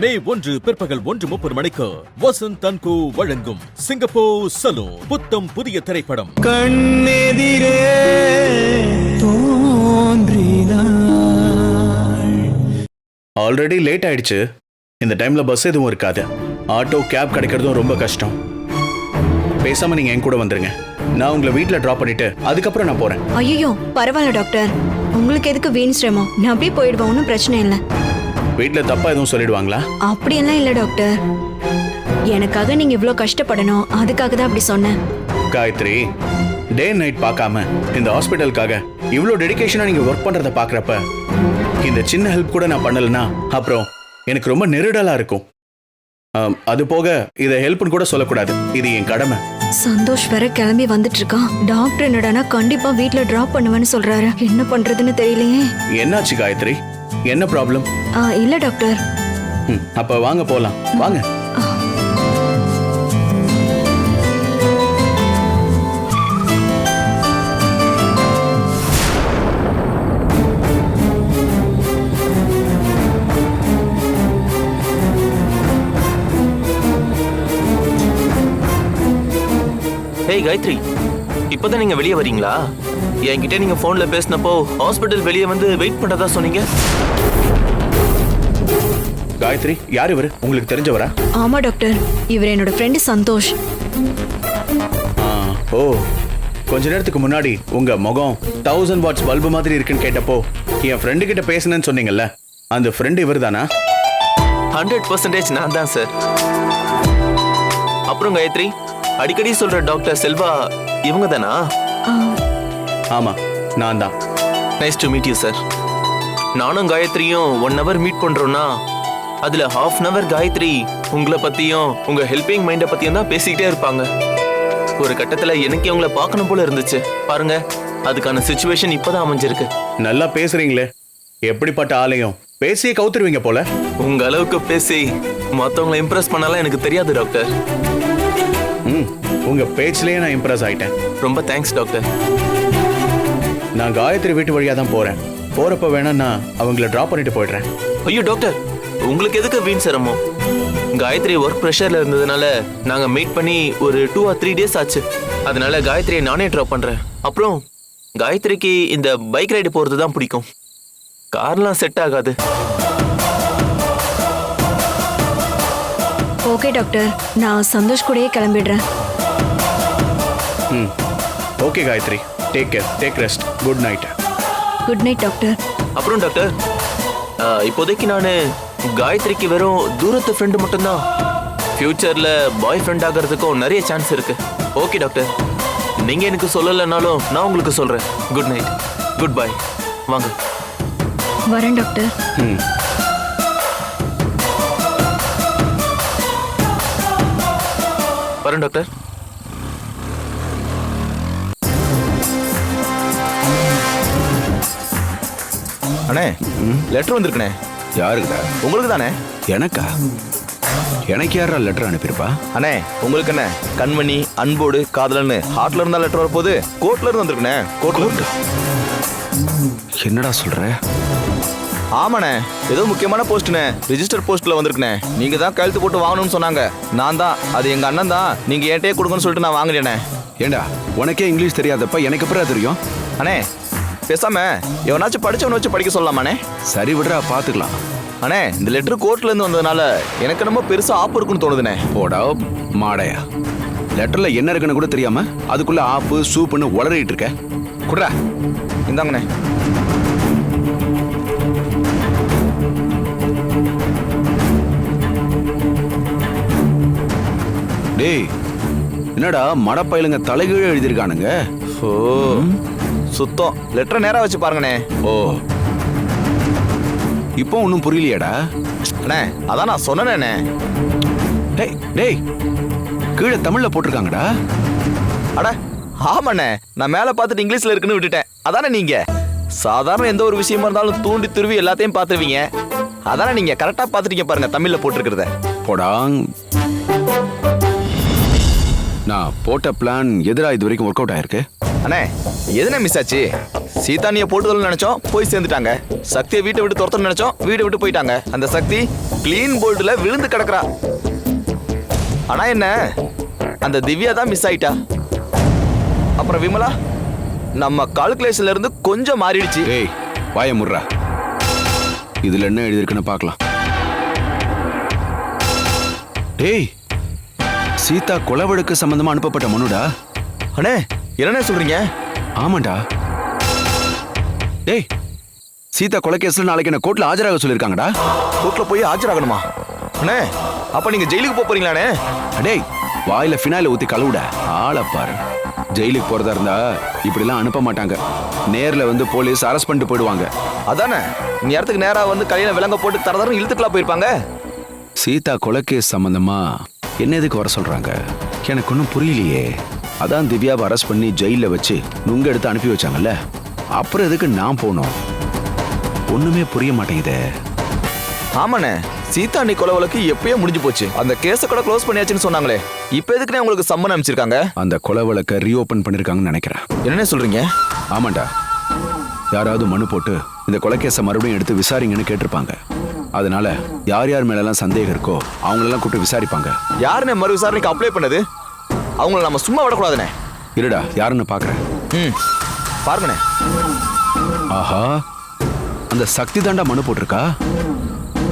மே ஒன்று பிற்பகல் ஒன்று முப்பது மணிக்கு வசந்த் தன்கு வழங்கும் சிங்கப்பூர் சலூன் புத்தம் புதிய திரைப்படம். கண்ணெதிரே ஆல்ரெடி லேட் ஆயிடுச்சு. இந்த டைம்ல பஸ் எதுவும் இருக்காது. ஆட்டோ கேப் கிடைக்கிறதும் ரொம்ப கஷ்டம். பேசாம நீங்க என் கூட வந்துருங்க. நான் உங்களை வீட்ல டிராப் பண்ணிட்டு அதுக்கப்புறம் நான் போறேன். ஐயோ பரவாயில்ல டாக்டர் உங்களுக்கு எதுக்கு வீண் சிரமம்? நான் அப்படியே போயிடுவேன் ஒன்றும் பிரச்சனை இல்லை. வீட்ல தப்பா எதுவும் சொல்லிடுவாங்களா? அப்படியெல்லாம் இல்லை டாக்டர். எனக்காக நீங்க இவ்வளோ கஷ்டப்படணும். அதுக்காக தான் அப்படி சொன்னேன். காயத்ரி டே நைட் பார்க்காம இந்த ஹாஸ்பிட்டலுக்காக இவ்வளோ டெடிகேஷனா நீங்க ஒர்க் பண்றத பாக்குறப்ப இந்த சின்ன ஹெல்ப் கூட நான் பண்ணலனா அப்புறம் எனக்கு ரொம்ப நெருடலா இருக்கும். அது போக இதை ஹெல்ப்னு கூட சொல்லக்கூடாது. இது என் கடமை. சந்தோஷ் வேற கிளம்பி வந்துட்டு இருக்கான் டாக்டர் என்னடானா கண்டிப்பா வீட்ல டிராப் பண்ணுவேன்னு சொல்றாரு. என்ன பண்றதுன்னு தெரியலையே. என்னாச்சு காயத்ரி? என்ன ப்ராப்ளம் ஆ, இல்ல டாக்டர் அப்ப வாங்க போலாம். வாங்க. ஹேய் காயத்ரி இப்போதான் நீங்க வெளியே வரீங்களா? என்கிட்ட நீங்க போன்ல பேசினப்போ ஹாஸ்பிட்டல் வெளியே வந்து வெயிட் பண்றதா சொன்னீங்க? காயத்ரி யார் இவரு? உங்களுக்கு தெரிஞ்சவரா? ஆமா டாக்டர் இவர் என்னோட ஃப்ரெண்டு சந்தோஷ். ஆ, ஓ. கொஞ்ச நேரத்துக்கு முன்னாடி உங்க முகம் தௌசண்ட் வாட்ஸ் பல்பு மாதிரி இருக்குன்னு கேட்டப்போ என் ஃப்ரெண்டு கிட்ட பேசினேன்னு சொன்னீங்கல்ல அந்த ஃப்ரெண்டு இவர் தானா ஹண்ட்ரட் பர்சன்டேஜ் நான் தான் சார் அப்புறம் காயத்ரி அடிக்கடி சொல்ற டாக்டர் செல்வா இவங்க தானா ஆமா நான் தான் nice to meet you sir நானும் காயத்ரியும் ஒன் ஹவர் மீட் பண்றோம்னா அதுல ஹாஃப் அன் ஹவர் காயத்ரி உங்களை பத்தியும் உங்க ஹெல்பிங் மைண்டை பத்தியும் தான் பேசிக்கிட்டே இருப்பாங்க. ஒரு கட்டத்துல எனக்கு அவங்கள பார்க்கணும் போல இருந்துச்சு. பாருங்க அதுக்கான சுச்சுவேஷன் இப்பதான் அமைஞ்சிருக்கு. நல்லா பேசுறீங்களே. எப்படிப்பட்ட ஆலயம் பேசியே கவுத்துருவீங்க போல. உங்க அளவுக்கு பேசி மத்தவங்களை இம்ப்ரெஸ் பண்ணலாம் எனக்கு தெரியாது டாக்டர் ம் உங்க பேச்சிலேயே நான் இம்ப்ரெஸ் ஆயிட்டேன். ரொம்ப தேங்க்ஸ் டாக்டர் நான் காயத்ரி வீட்டு வழியா தான் போறேன். போறப்ப வேணா நான் அவங்கள டிராப் பண்ணிட்டு போயிடுறேன். ஐயோ டாக்டர் உங்களுக்கு எதுக்கு வீண் சிரமம்? காயத்ரி ஒர்க் ப்ரெஷர்ல இருந்ததுனால நாங்க மீட் பண்ணி ஒரு டூ ஆர் த்ரீ டேஸ் ஆச்சு. அதனால காயத்ரியை நானே ட்ராப் பண்றேன். அப்புறம் காயத்ரிக்கு இந்த பைக் ரைடு போறது தான் பிடிக்கும். கார்லாம் செட் ஆகாது. ஓகே டாக்டர் நான் சந்தோஷ் கூடயே கிளம்பிடுறேன். ம். Okay Gayathri. Take care take rest good night good night doctor அப்புறம் டாக்டர் இப்போதைக்கு நான் காயத்ரிக்கு வெறும் தூரத்து ஃப்ரெண்டு மட்டும்தான். ஃபியூச்சர்ல பாய் ஃப்ரெண்ட் ஆகிறதுக்கும் நிறைய சான்ஸ் இருக்கு. ஓகே டாக்டர் நீங்க எனக்கு சொல்லலைனாலும் நான் உங்களுக்கு சொல்றேன். குட் நைட் குட் பை வாங்க. வரேன் டாக்டர் ம். வரேன் டாக்டர் அண்ணே லெட்டர் வந்திருக்குண்ணே. யாருக்குடா? உங்களுக்கு தானே எனக்கா? எனக்கு யாரா லெட்டர் அனுப்பியிருப்பா? அண்ணே உங்களுக்கு என்ன கண்மணி அன்போடு காதலன்னு ஹார்ட்ல இருந்தா லெட்டர் வரப்போகுது கோர்ட்ல இருந்து வந்திருக்குண்ணே. கோர்ட்ல என்னடா சொல்ற? ஆமாண்ணே ஏதோ முக்கியமான போஸ்ட்ண்ணே ரிஜிஸ்டர் போஸ்ட்ல வந்திருக்குண்ணே. நீங்க தான் கழுத்து போட்டு வாங்கணும்னு சொன்னாங்க. நான் தான் அது எங்க அண்ணன் தான் நீங்க என்கிட்டயே கொடுங்கன்னு சொல்லிட்டு நான் வாங்கினேண்ணே. ஏண்டா உனக்கே இங்கிலீஷ் தெரியாதப்ப எனக்கு எப்படா தெரியும்? அண்ணே பேசாம எவனாச்சும் படிச்சவனை வச்சு படிக்க சொல்லலாமாண்ணே சரி விடுறா பாத்துக்கலாம். அண்ணே இந்த லெட்டர் கோர்ட்ல இருந்து வந்ததுனால எனக்கு ரொம்ப பெருசா ஆப்பு இருக்குன்னு தோணுதுண்ணே. போடா மாடையா. லெட்டர்ல என்ன இருக்குன்னு கூட தெரியாம அதுக்குள்ள ஆப்பு சூப்புன்னு உளறிட்டு இருக்க. குட்ரா இந்தாங்கண்ணே. டேய் என்னடா மடப்பயிலுங்க தலைகீழ எழுதியிருக்கானுங்க? ஓ. சுத்தம். லெட்டரை நேரா வச்சு பாருங்கண்ணே. ஓ. இப்போ ஒன்றும் புரியலையாடா. அண்ணே அதான் நான் சொன்னேனே. டேய் டேய். கீழே தமிழில் போட்டிருக்காங்கடா. அட ஆமாண்ணே. நான் மேலே பார்த்துட்டு இங்கிலீஷில் இருக்குன்னு விட்டுட்டேன். அதானே நீங்கள் சாதாரண எந்த ஒரு விஷயமா இருந்தாலும் தூண்டி துருவி எல்லாத்தையும் பார்த்துருவீங்க. அதானே நீங்கள் கரெக்டாக பார்த்துட்டீங்க பாருங்க தமிழில் போட்டிருக்கிறத. போடாங் நான் போட்ட பிளான் எதிராக இது வரைக்கும் ஒர்க் அவுட் ஆயிருக்கு? அண்ணே எதுனே மிஸ் ஆச்சு? சீதானிய போட்டுதல் நினைச்சோம் போய் சேர்ந்துட்டாங்க. சக்தியை வீட்டை விட்டு துரத்தணும் நினைச்சோம் வீட்டை விட்டு போயிட்டாங்க. அந்த சக்தி க்ளீன் போல்டுல விழுந்து கிடக்குறா. ஆனா என்ன அந்த திவ்யா தான் மிஸ் ஆயிட்டா. அப்புறம் விமலா நம்ம கால்குலேஷன்ல இருந்து கொஞ்சம் மாறிடுச்சு. ஏய் வாய முர்றா இதுல என்ன எழுதியிருக்குன்னு பார்க்கலாம். டேய் சீதா கொலை வழக்கு சம்பந்தமா அனுப்பப்பட்ட மனுடா? அண்ணே என்னண்ணே சொல்றீங்க? ஆமாண்டா. டேய் சீதா கொலை கேஸ்ல நாளைக்கு என்ன கோர்ட்ல ஆஜராக சொல்லியிருக்காங்கடா. கோர்ட்ல போய் ஆஜராகணுமா? அண்ணே அப்ப நீங்க ஜெயிலுக்கு போப் போறீங்களாண்ணே? டேய் வாயில ஃபினாயில ஊத்தி கழுவுட. ஆளை பாரு. ஜெயிலுக்கு போறதா இருந்தா இப்படிலாம் அனுப்ப மாட்டாங்க. நேர்ல வந்து போலீஸ் அரெஸ்ட் பண்ணிட்டு போயிடுவாங்க. அதானே இடத்துக்கு நேரா வந்து கையில விலங்க போட்டு தரதரம் இழுத்துக்கலாம் போயிருப்பாங்க. சீதா கொலைகேஸ் சம்பந்தமா என்ன எதுக்கு வர சொல்றாங்க? எனக்கு ஒன்றும் புரியலையே. அதான் திவ்யாவை அரெஸ்ட் பண்ணி ஜெயில வச்சு நுங்க எடுத்து அனுப்பி வச்சாங்கல்ல? அப்புறம் எதுக்கு நான் போனோம் ஒண்ணுமே புரிய மாட்டேங்குதே. ஆமாண்ணே. சீதா அண்ணி கொலை வழக்கு எப்பயோ முடிஞ்சு போச்சு. அந்த கேஸை கூட க்ளோஸ் பண்ணியாச்சுன்னு சொன்னாங்களே. இப்போ எதுக்குண்ணே உங்களுக்கு சம்மன் அனுப்பிச்சிருக்காங்க? அந்த கொலை வழக்கை ரீஓபன் பண்ணிருக்காங்கன்னு நினைக்கிறேன். என்னண்ணே சொல்றீங்க? ஆமாண்டா. யாராவது மனு போட்டு இந்த கொலைகேஸை மறுபடியும் எடுத்து விசாரிங்கன்னு கேட்டிருப்பாங்க. அதனால யார் யார் மேலெல்லாம் சந்தேகம் இருக்கோ அவங்களெல்லாம் கூப்பிட்டு விசாரிப்பாங்க. யாருண்ணே மறு விசாரணைக்கு அப்ளை பண்ணது? அவங்கள நம்ம சும்மா விடக்கூடாதுண்ணே. இருடா யாருன்னு பார்க்கறேன் ம் பாருங்கண்ணே. ஆஹா அந்த சக்தி தாண்டா மனு போட்டிருக்கா?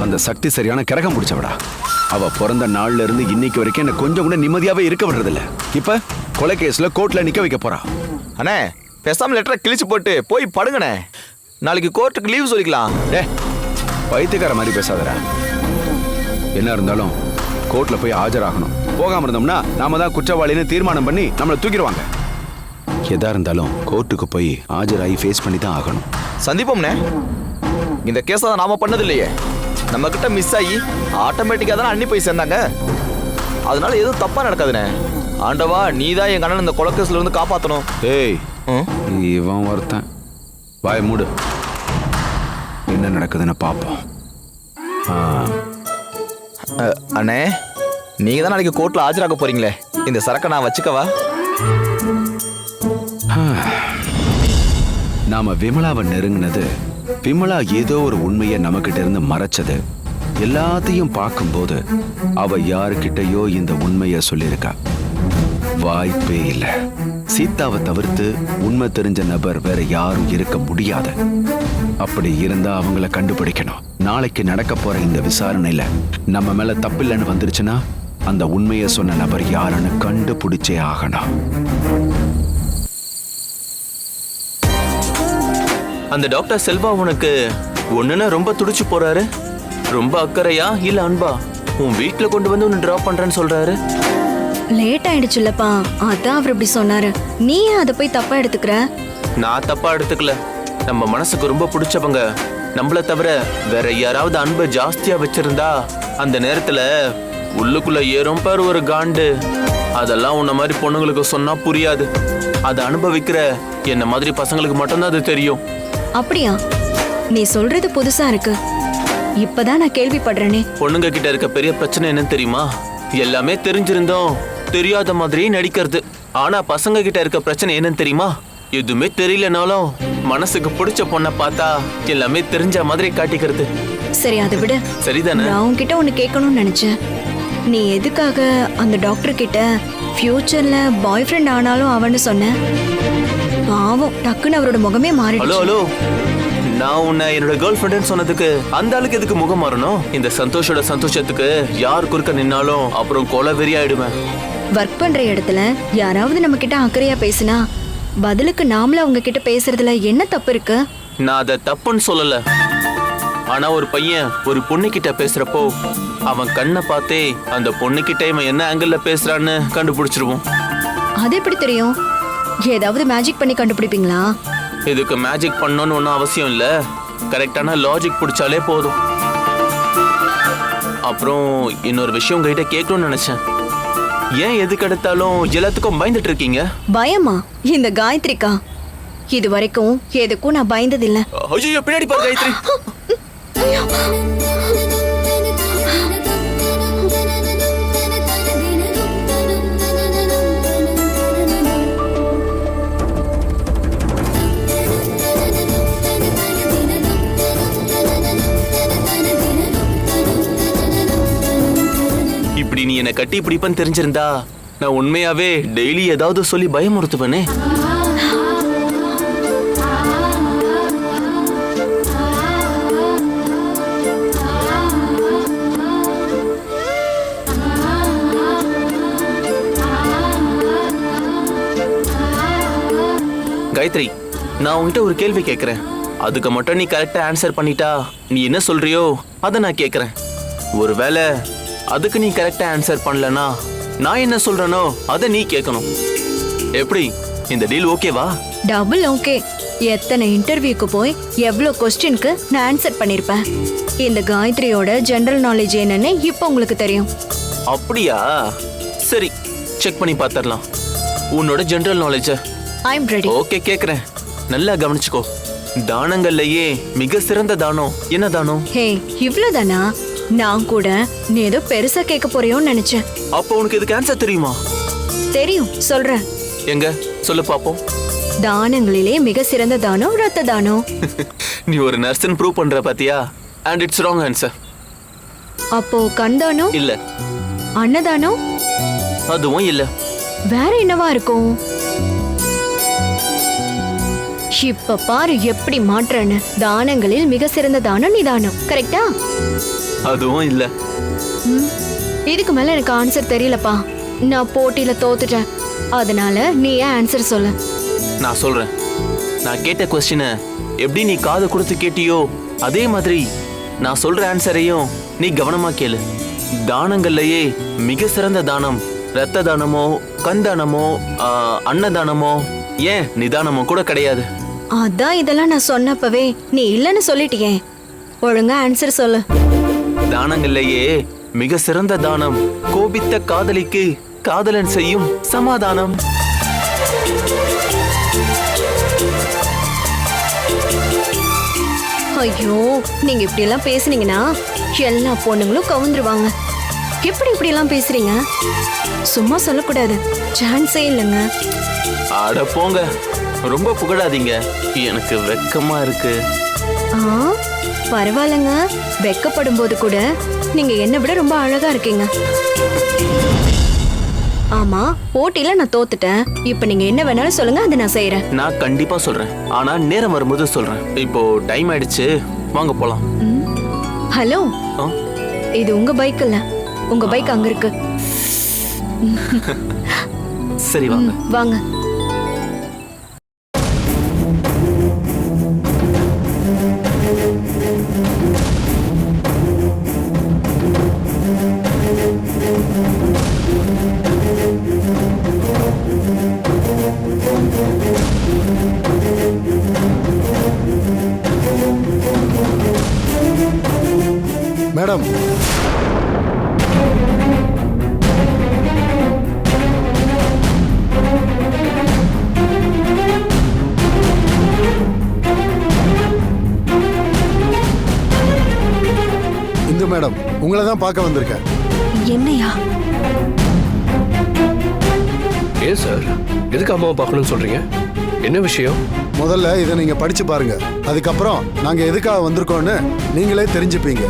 அந்த சக்தி சரியான கிரகம் பிடிச்சவடா அவ பிறந்த நாள்ல இருந்து இன்னைக்கு வரைக்கும் என்ன கொஞ்சம் கூட நிம்மதியாவே இருக்க விடுறதில்ல. இப்ப கொலை கேஸ்ல கோர்ட்ல நிக்க வைக்க போறா. அண்ணே பேசாம லெட்டரை கிழிச்சு போட்டு போய் படுங்கண்ணே. நாளைக்கு கோர்ட்டுக்கு லீவ் சொல்லிக்கலாம். டே பைத்தியக்கார மாதிரி பேசாதடா. என்ன இருந்தாலும் கோர்ட்ல போய் ஆஜராகணும். போகாம இருந்தோம்னா நாம தான் குற்றவாளின்னு தீர்மானம் பண்ணி நம்மளை தூக்கிடுவாங்க. எதா இருந்தாலும் கோர்ட்டுக்கு போய் ஆஜராகி ஃபேஸ் பண்ணி தான் ஆகணும். சந்திப்போம்ண்ணே இந்த கேஸ் தான் நாம பண்ணது இல்லையே நம்ம கிட்ட மிஸ் ஆகி ஆட்டோமேட்டிக்கா தானே அண்ணி போய் சேர்ந்தாங்க. அதனால எதுவும் தப்பா நடக்காதுண்ணே ஆண்டவா நீ தான் எங்க அண்ணன் இந்த கொலக்கேஸ்ல இருந்து காப்பாத்தணும். ஏய்? இவன் ஒருத்தன். வாய மூடு. என்ன நடக்குதுன்னு பார்ப்போம். அண்ணே. நீங்க தான் நாளைக்கு கோர்ட்ல ஆஜராக போறீங்களே? இந்த சரக்கை நான் வச்சுக்கவா? நாம விமலாவை நெருங்கினது விமலா ஏதோ ஒரு உண்மையை நம்மகிட்ட இருந்து மறைச்சது. எல்லாத்தையும் பார்க்கும்போது அவ யாருக்கிட்டயோ இந்த உண்மையை சொல்லியிருக்கா. வாய்ப்பே இல்ல. சீதாவை தவிர்த்து உண்மை தெரிஞ்ச நபர் வேற யாரும் இருக்க முடியாது. அப்படி இருந்தா அவங்கள கண்டுபிடிக்கணும். நாளைக்கு நடக்க போற இந்த விசாரணையில நம்ம மேல தப்பில்லைன்னு வந்துருச்சுன்னா அந்த உண்மையை சொன்ன நபர் யாருன்னு கண்டுபிடிச்சே ஆகணும். அந்த டாக்டர் செல்வா உனக்கு ஒண்ணுன்னா ரொம்ப துடிச்சு போறாரு? ரொம்ப அக்கறையா? இல்ல அன்பா? உன் வீட்ல கொண்டு வந்து உன்னை டிராப் பண்றேன்னு சொல்றாரு? லேட் ஆயிடுச்சுல்லப்பா அதான் அவர் இப்படி சொன்னாரு. நீ ஏன் அதை போய் தப்பா எடுத்துக்கிற? நான் தப்பா எடுத்துக்கல. நம்ம மனசுக்கு ரொம்ப பிடிச்சவங்க. நம்மள தவிர வேற யாராவது அன்பை ஜாஸ்தியா வச்சிருந்தா அந்த நேரத்துல உள்ளுக்குள்ள ஏறும் பாரு ஒரு காண்டு. அதெல்லாம் உன்ன மாதிரி பொண்ணுங்களுக்கு சொன்னா புரியாது. அதை அனுபவிக்கிற என்ன மாதிரி பசங்களுக்கு மட்டும்தான் அது தெரியும். அப்படியா? நீ சொல்றது புதுசா இருக்கு. இப்பதான் நான் கேள்விப்படுறேனே. பொண்ணுங்க கிட்ட இருக்க பெரிய பிரச்சனை என்னன்னு தெரியுமா? எல்லாமே தெரிஞ்சிருந்தோம். தெரியாத மாதிரி நடிக்கிறது. ஆனா பசங்க கிட்ட இருக்க பிரச்சனை என்னன்னு தெரியுமா? எதுவுமே தெரியலனாலும் மனசுக்கு பிடிச்ச பொண்ணை பார்த்தா எல்லாமே தெரிஞ்ச மாதிரி காட்டிக்கிறது. சரி அதை விட. சரிதானே? நான் உன்கிட்ட ஒன்னு கேட்கணும்னு நினைச்சேன். நீ எதுக்காக அந்த டாக்டர் கிட்ட ஃபியூச்சர்ல பாய் ஃப்ரெண்ட் ஆனாலும் அவன்னு சொன்ன? பாவம் டக்குன்னு அவரோட முகமே ஹலோ மாறிடுச்சு. ஹலோ நான் உன்னை என்னோட கேர்ள் ஃப்ரெண்டுன்னு சொன்னதுக்கு அந்த ஆளுக்கு எதுக்கு முகம் மாறணும்? இந்த சந்தோஷோட சந்தோஷத்துக்கு யார் குறுக்க நின்னாலும் அப்புறம் கொலை வெறியாயிடுவேன் ஒர்க் பண்ற இடத்துல யாராவது நம்ம கிட்ட அக்கறையா பேசினா பதிலுக்கு நாமளும் அவங்க கிட்ட பேசுறதுல என்ன தப்பு இருக்கு? நான் அதை தப்புன்னு சொல்லல. ஆனா ஒரு பையன் ஒரு பொண்ணு கிட்ட பேசுறப்போ அவன் கண்ணை பார்த்தே அந்த பொண்ணு கிட்ட இவன் என்ன ஆங்கிள் பேசுறான்னு கண்டுபிடிச்சிருவோம். அது எப்படி தெரியும்? ஏதாவது மேஜிக் பண்ணி கண்டுபிடிப்பீங்களா? இதுக்கு மேஜிக் பண்ணணும்னு ஒன்றும் அவசியம் இல்ல. கரெக்டான லாஜிக் பிடிச்சாலே போதும். அப்புறம் இன்னொரு விஷயம் உங்ககிட்ட கேட்கணும்னு நினைச்சேன். ஏன் எதுக்கு எடுத்தாலும் எல்லாத்துக்கும் பயந்துட்டு இருக்கீங்க? பயமா? இந்த காயத்ரிக்கா. இது வரைக்கும் எதுக்கும் நான் பயந்ததில்ல. ஐயோ பின்னாடி பாரு காயத்ரி. இப்படி நீ என்னை கட்டி பிடிப்பன்னு தெரிஞ்சிருந்தா நான் உண்மையாவே டெய்லி ஏதாவது சொல்லி பயமுறுத்துவனே. காயத்ரி நான் உன்கிட்ட ஒரு கேள்வி கேட்குறேன் அதுக்கு மட்டும் நீ கரெக்டாக ஆன்சர் பண்ணிட்டா நீ என்ன சொல்றியோ அதை நான் கேட்குறேன் ஒருவேளை அதுக்கு நீ கரெக்டாக ஆன்சர் பண்ணலனா நான் என்ன சொல்றேனோ அதை நீ கேட்கணும் எப்படி? இந்த டீல் ஓகேவா டபுள் ஓகே எத்தனை இன்டர்வியூக்கு போய் எவ்வளோ கொஸ்டினுக்கு நான் ஆன்சர் பண்ணியிருப்பேன் இந்த காயத்ரியோட ஜெனரல் நாலேஜ் என்னன்னு இப்போ உங்களுக்கு தெரியும். அப்படியா? சரி செக் பண்ணி பார்த்துடலாம். உன்னோட ஜென்ரல் நாலேஜை ஐ எம் ரெடி ஓகே கேக்குறேன். நல்லா கவனிச்சுக்கோ. தானங்கள்லயே மிக சிறந்த தானம். என்ன தானம்? ஹே இவ்வளோதானா நான் கூட நீ ஏதோ பெருசா கேட்க போறியோன்னு நினைச்சேன். அப்போ உனக்கு இதுக்கு ஆன்சர் தெரியுமா? தெரியும். சொல்றேன். எங்க? சொல்லு பாப்போம். தானங்களிலே மிக சிறந்த தானம் ரத்த தானம். நீ ஒரு நர்ஸ்ன்னு ப்ரூவ் பண்ற பாத்தியா? அண்ட் இட்ஸ் ராங் ஆன்சர் அப்போ கண் தானம்? இல்ல. அன்னதானம் அதுவும் இல்ல. வேற என்னவா இருக்கும்? இப்ப பாரு எப்படி மாற்றன்னு. தானங்களில் மிக சிறந்த தானம் நிதானம் கரெக்டா அதுவும் இல்ல. இதுக்கு மேல எனக்கு ஆன்சர் தெரியலப்பா. நான் போட்டியில தோத்துட்டேன். அதனால நீ ஏன் ஆன்சர் சொல்லு? நான் சொல்றேன். நான் கேட்ட கொஸ்டினை எப்படி நீ காது கொடுத்து கேட்டியோ அதே மாதிரி நான் சொல்ற ஆன்சரையும் நீ கவனமா கேளு. தானங்கள்லயே மிக சிறந்த தானம் ரத்த தானமோ கண் தானமோ ஆ, அன்னதானமோ ஏன் நிதானமோ கூட கிடையாது. அதான் இதெல்லாம் நான் சொன்னப்பவே நீ இல்லைன்னு சொல்லிட்டியே. ஒழுங்கா ஆன்சர் சொல்லு. தானங்கள்லயே மிக சிறந்த தானம். கோபித்த காதலிக்கு காதலன் செய்யும் சமாதானம். ஐயோ நீங்க இப்படி எல்லாம் பேசுனீங்கன்னா எல்லா பொண்ணுங்களும் கவுந்துருவாங்க. எப்படி இப்படி எல்லாம் பேசுறீங்க? சும்மா சொல்லக்கூடாது. சான்ஸே இல்லைங்க. அட போங்க. ரொம்ப புகழாதீங்க. எனக்கு வெக்கமா இருக்கு. ஆ பரவாயில்லைங்க. வெக்கப்படும் போது கூட நீங்க என்னை விட ரொம்ப அழகா இருக்கீங்க. ஆமா போட்டியில நான் தோத்துட்டேன். இப்ப நீங்க என்ன வேணாலும் சொல்லுங்க அதை நான் செய்யறேன் நான் கண்டிப்பா சொல்றேன். ஆனா நேரம் வரும்போது சொல்றேன். இப்போ டைம் ஆயிடுச்சு. வாங்க போலாம். ஹலோ? இது உங்க பைக் இல்ல. உங்க பைக் அங்க இருக்கு. சரி வாங்க. வாங்க. மேடம். இந்து மேடம் உங்களை தான் பார்க்க வந்திருக்கேன். என்னையா? ஏன் சார் எதுக்கு அம்மாவை பார்க்கணும்னு சொல்றீங்க? என்ன விஷயம்? முதல்ல இதை நீங்க படிச்சு பாருங்க. அதுக்கப்புறம் நாங்க எதுக்காக வந்திருக்கோம்னு நீங்களே தெரிஞ்சுப்பீங்க.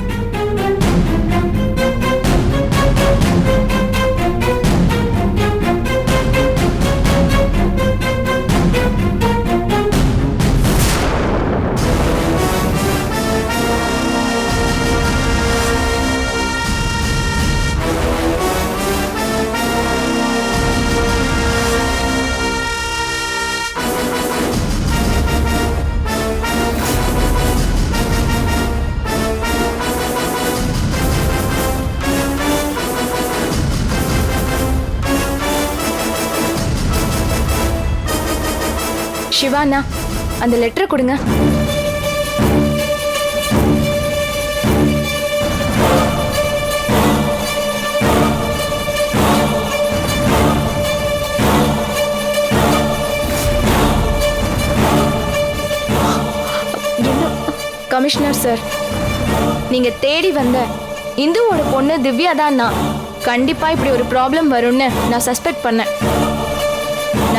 அந்த லெட்டரை கொடுங்க. கமிஷனர் சார் நீங்க தேடி வந்த இந்துவோட பொண்ணு திவ்யா தான் நான். கண்டிப்பா இப்படி ஒரு ப்ராப்ளம் வரும்னு நான் சஸ்பெக்ட் பண்ணேன்.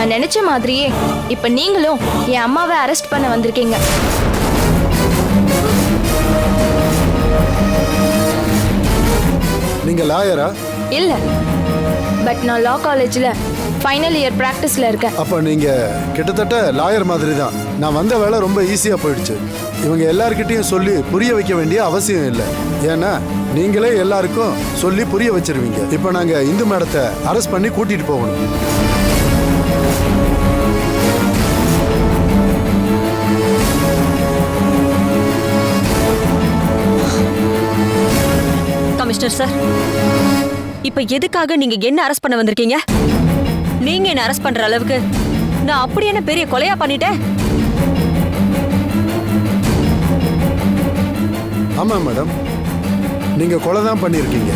நான் நினைச்ச மாதிரியே இப்ப நீங்களும் என் அம்மாவை அரெஸ்ட் பண்ண வந்திருக்கீங்க. நீங்க லாயரா இல்ல. பட் நான் லா காலேஜ்ல ஃபைனல் இயர் பிராக்டிஸ்ல இருக்கேன். அப்ப நீங்க கிட்டத்தட்ட லாயர் மாதிரி தான் நான் வந்த வேலை ரொம்ப ஈஸியா போயிடுச்சு. இவங்க எல்லார்கிட்டயும் சொல்லி புரிய வைக்க வேண்டிய அவசியம் இல்லை. ஏன்னா நீங்களே எல்லாருக்கும் சொல்லி புரிய வச்சிருவீங்க. இப்ப நாங்க இந்து மேடத்தை அரெஸ்ட் பண்ணி கூட்டிட்டு போகணும். Commissioner sir. இப்ப எதுக்காக நீங்க என்ன அரெஸ்ட் பண்ண வந்திருக்கீங்க? நீங்க என்ன அரெஸ்ட் பண்ற அளவுக்கு? நான் அப்படி என்ன பெரிய கொலையா பண்ணிட்டேன்? ஆமா மேடம். நீங்க கொலை தான் பண்ணியிருக்கீங்க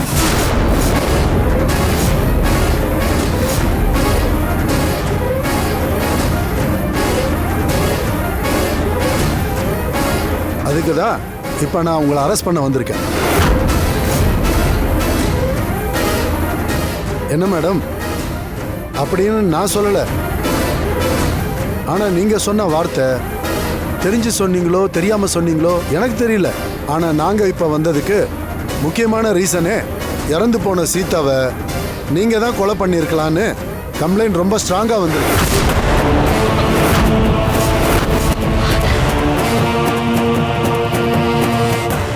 அதுக்கு தான் இப்போ நான் உங்களை அரெஸ்ட் பண்ண வந்திருக்கேன். என்ன மேடம்? அப்படின்னு நான் சொல்லலை. ஆனால் நீங்கள் சொன்ன வார்த்தை தெரிஞ்சு சொன்னீங்களோ தெரியாமல் சொன்னீங்களோ எனக்கு தெரியல. ஆனால் நாங்கள் இப்போ வந்ததுக்கு முக்கியமான ரீசனே இறந்து போன சீதாவை நீங்கள் தான் கொலை பண்ணியிருக்கலான்னு கம்ப்ளைண்ட் ரொம்ப ஸ்ட்ராங்காக வந்திருக்கு.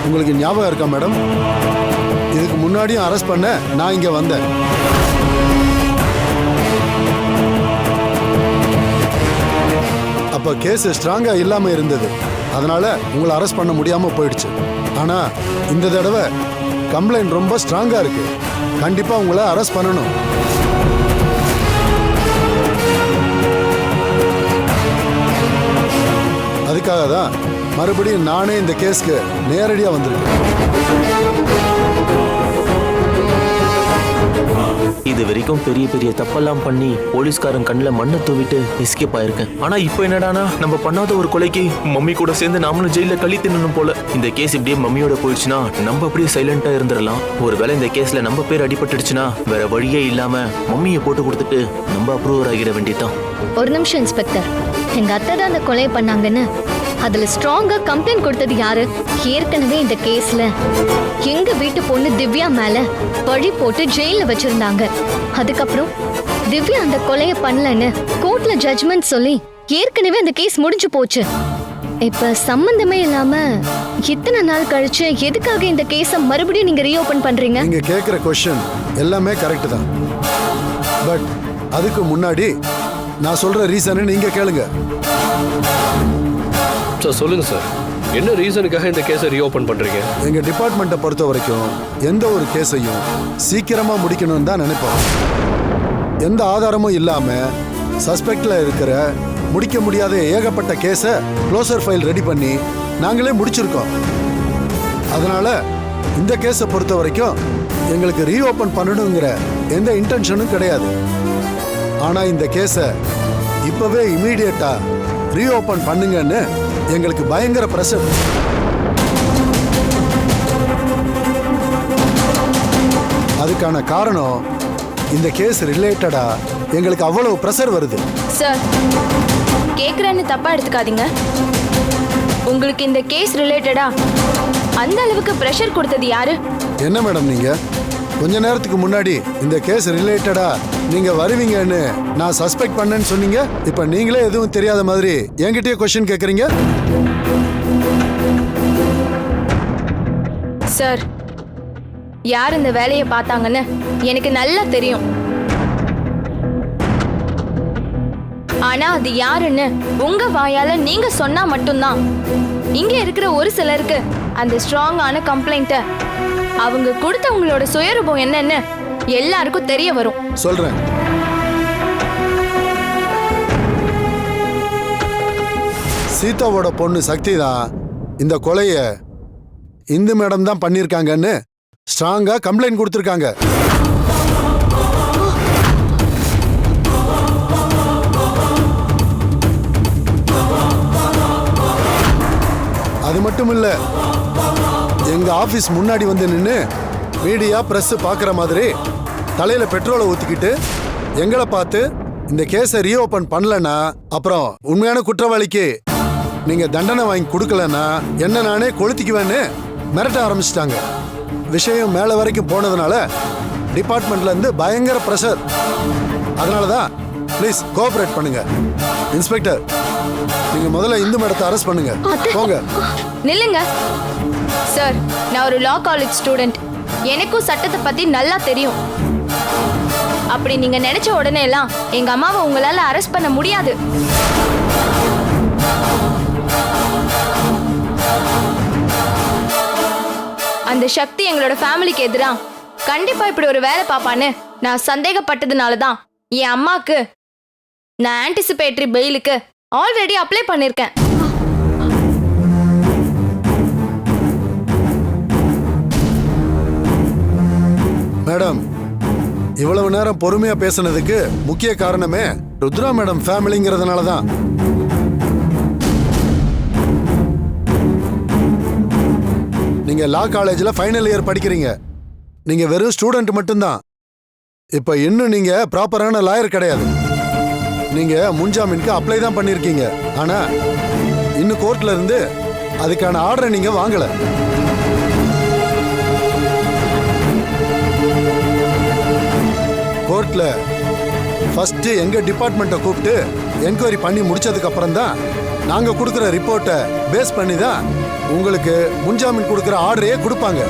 உங்களுக்கு ஞாபகம் இருக்கா மேடம்? இதுக்கு முன்னாடியும் அரெஸ்ட் பண்ண நான் இங்க வந்தேன். அப்ப கேஸ் ஸ்ட்ராங்கா இல்லாம இருந்தது. அதனால உங்களை அரெஸ்ட் பண்ண முடியாம போயிடுச்சு. ஆனா இந்த தடவை கம்ப்ளைண்ட் ரொம்ப ஸ்ட்ராங்கா இருக்கு. கண்டிப்பா உங்களை அரெஸ்ட் பண்ணணும். அதுக்காக தான் மறுபடியும் நானே இந்த கேஸ்க்கு நேரடியாக வந்திருக்கேன். இது வரைக்கும் பெரிய பெரிய தப்பெல்லாம் பண்ணி போலீஸ்காரன் கண்ணில் மண்ணை தூவிட்டு எஸ்கேப் ஆயிருக்கேன். ஆனா இப்போ என்னடானா நம்ம பண்ணாத ஒரு கொலைக்கு மம்மி கூட சேர்ந்து நாமளும் ஜெயில கழி தின்னணும் போல. இந்த கேஸ் இப்படியே மம்மியோட போயிடுச்சுன்னா நம்ம அப்படியே சைலண்டா இருந்துடலாம். ஒருவேளை இந்த கேஸ்ல நம்ம பேர் அடிபட்டுடுச்சுன்னா வேற வழியே இல்லாம மம்மியை போட்டு கொடுத்துட்டு நம்ம அப்ரூவர் ஆகிட வேண்டியதான் ஒரு நிமிஷம் இன்ஸ்பெக்டர் எங்க அத்தை தான் அந்த கொலையை பண்ணாங்கன்னு அதுல ஸ்ட்ராங்கா கம்ப்ளைண்ட் கொடுத்தது யாரு? ஏற்கனவே இந்த கேஸ்ல எங்க வீட்டு பொண்ணு திவ்யா மேல பழி போட்டு ஜெயில வச்சிருந்தாங்க. அதுக்கப்புறம் திவ்யா அந்த கொலையை பண்ணலன்னு கோர்ட்ல ஜட்ஜ்மெண்ட் சொல்லி ஏற்கனவே அந்த கேஸ் முடிஞ்சு போச்சு. இப்ப சம்பந்தமே இல்லாம இத்தனை நாள் கழிச்சு எதுக்காக இந்த கேஸ மறுபடியும் நீங்க ரீஓபன் பண்றீங்க? நீங்க கேட்குற கொஸ்டின் எல்லாமே கரெக்ட் தான். பட் அதுக்கு முன்னாடி நான் சொல்ற ரீசனை நீங்க கேளுங்க. சார் சொல்லுங்க சார். என்ன ரீசனுக்காக இந்த கேஸை ரீஓபன் பண்றீங்க? எங்க டிபார்ட்மெண்ட்டை பொறுத்த வரைக்கும் எந்த ஒரு கேஸையும் சீக்கிரமா முடிக்கணும்னு தான் நினைப்போம். எந்த ஆதாரமும் இல்லாம சஸ்பெக்ட்ல இருக்கிற முடிக்க முடியாத ஏகப்பட்ட கேஸை க்ளோசர் ஃபைல் ரெடி பண்ணி நாங்களே முடிச்சிருக்கோம். அதனால இந்த கேஸை பொறுத்த வரைக்கும் எங்களுக்கு ரீஓபன் பண்ணணுங்கிற எந்த இன்டென்ஷனும் கிடையாது. ஆனால் இந்த கேஸை இப்போவே இமீடியட்டாக ரீஓபன் பண்ணுங்கன்னு எங்களுக்கு பயங்கர பிரஷர் அதுக்கான காரணம் இந்த கேஸ் ரிலேட்டடா எங்களுக்கு அவ்வளவு ப்ரெஷர் வருது. சார் கேக்குறேன்னு தப்பா எடுத்துக்காதீங்க. உங்களுக்கு இந்த கேஸ் ரிலேட்டடா அந்த அளவுக்கு ப்ரெஷர் கொடுத்தது யாரு? என்ன மேடம் நீங்க? கொஞ்ச நேரத்துக்கு முன்னாடி இந்த கேஸ் ரிலேட்டடா நீங்க வருவீங்கன்னு நான் சஸ்பெக்ட் பண்ணேன்னு சொன்னீங்க. இப்ப நீங்களே எதுவும் தெரியாத மாதிரி என்கிட்டயே கொஸ்டின் கேக்குறீங்க? சார் யார் இந்த வேலையை பார்த்தாங்கன்னு எனக்கு நல்லா தெரியும். ஆனா அது யாருன்னு உங்க வாயால நீங்க சொன்னா மட்டும்தான். இங்க இருக்கிற ஒரு சிலருக்கு அந்த ஸ்ட்ராங்கான கம்ப்ளைண்ட்ட அவங்க கொடுத்தவங்களோட சுயரூபம் என்னன்னு எல்லாருக்கும் தெரிய வரும். சொல்றேன். சீதாவோட பொண்ணு சக்தி தான் இந்த கொலைய இந்து மேடம் தான் பண்ணிருக்காங்கன்னு ஸ்ட்ராங்கா கம்ப்ளைண்ட் கொடுத்துருக்காங்க. அது மட்டும் இல்ல எங்க ஆபீஸ் முன்னாடி வந்து நின்று மீடியா பிரஸ் பார்க்குற மாதிரி தலையில பெட்ரோலை ஊத்திக்கிட்டு எங்களை பார்த்து இந்த கேஸை ரீஓபன் பண்ணலன்னா அப்புறம் உண்மையான குற்றவாளிக்கு நீங்க தண்டனை வாங்கி கொடுக்கலன்னா என்ன நானே கொளுத்திக்குவேன்னு மிரட்ட ஆரம்பிச்சிட்டாங்க. விஷயம் மேலே வரைக்கும் போனதுனால டிபார்ட்மெண்ட்ல இருந்து பயங்கர ப்ரெஷர் அதனால தான் ப்ளீஸ் கோஆபரேட் பண்ணுங்க. இன்ஸ்பெக்டர் நீங்க முதல்ல இந்து மேடத்தை அரெஸ்ட் பண்ணுங்க. போங்க. நில்லுங்க. சார் நான் ஒரு லா காலேஜ் ஸ்டூடெண்ட் எனக்கும் சட்டத்தை பத்தி நல்லா தெரியும். அப்படி நீங்க நினைச்ச உடனே எல்லாம் எங்க அம்மாவை உங்களால அரெஸ்ட் பண்ண முடியாது. அந்த சக்தி எங்களோட ஃபேமிலிக்கு எதிரா கண்டிப்பா இப்படி ஒரு வேலை பாப்பான்னு நான் சந்தேகப்பட்டதுனால தான் என் அம்மாக்கு நான் ஆன்டிசிபேட்டரி பெயிலுக்கு ஆல்ரெடி அப்ளை பண்ணிருக்கேன். மேடம் இவ்வளவு நேரம் பொறுமையா பேசுனதுக்கு முக்கிய காரணமே ருத்ரா மேடம் ஃபேமிலிங்கிறதுனால தான். நீங்க லா காலேஜில் ஃபைனல் இயர் படிக்கிறீங்க. நீங்க வெறும் ஸ்டூடெண்ட் மட்டும்தான். இப்போ இன்னும் நீங்க ப்ராப்பரான லாயர் கிடையாது. நீங்க முன்ஜாமீனுக்கு அப்ளை தான் பண்ணியிருக்கீங்க ஆனா இன்னும் கோர்ட்ல இருந்து அதுக்கான ஆர்டரை நீங்க வாங்கலை. கோர்ட்டில் ஃபஸ்ட்டு எங்கள் டிபார்ட்மெண்ட்டை கூப்பிட்டு என்கொயரி பண்ணி முடித்ததுக்கப்புறம் தான் நாங்கள் கொடுக்குற ரிப்போர்ட்டை பேஸ் பண்ணி தான் உங்களுக்கு முன்ஜாமீன் கொடுக்குற ஆர்டரையே கொடுப்பாங்க.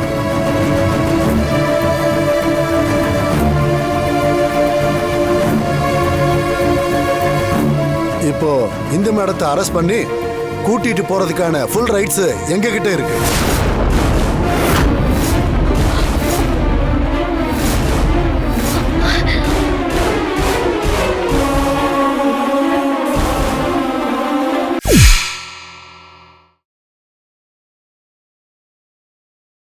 இப்போ இந்து மேடத்தை அரெஸ்ட் பண்ணி கூட்டிட்டு போறதுக்கான ஃபுல் ரைட்ஸ் எங்ககிட்ட இருக்குது இருக்கு.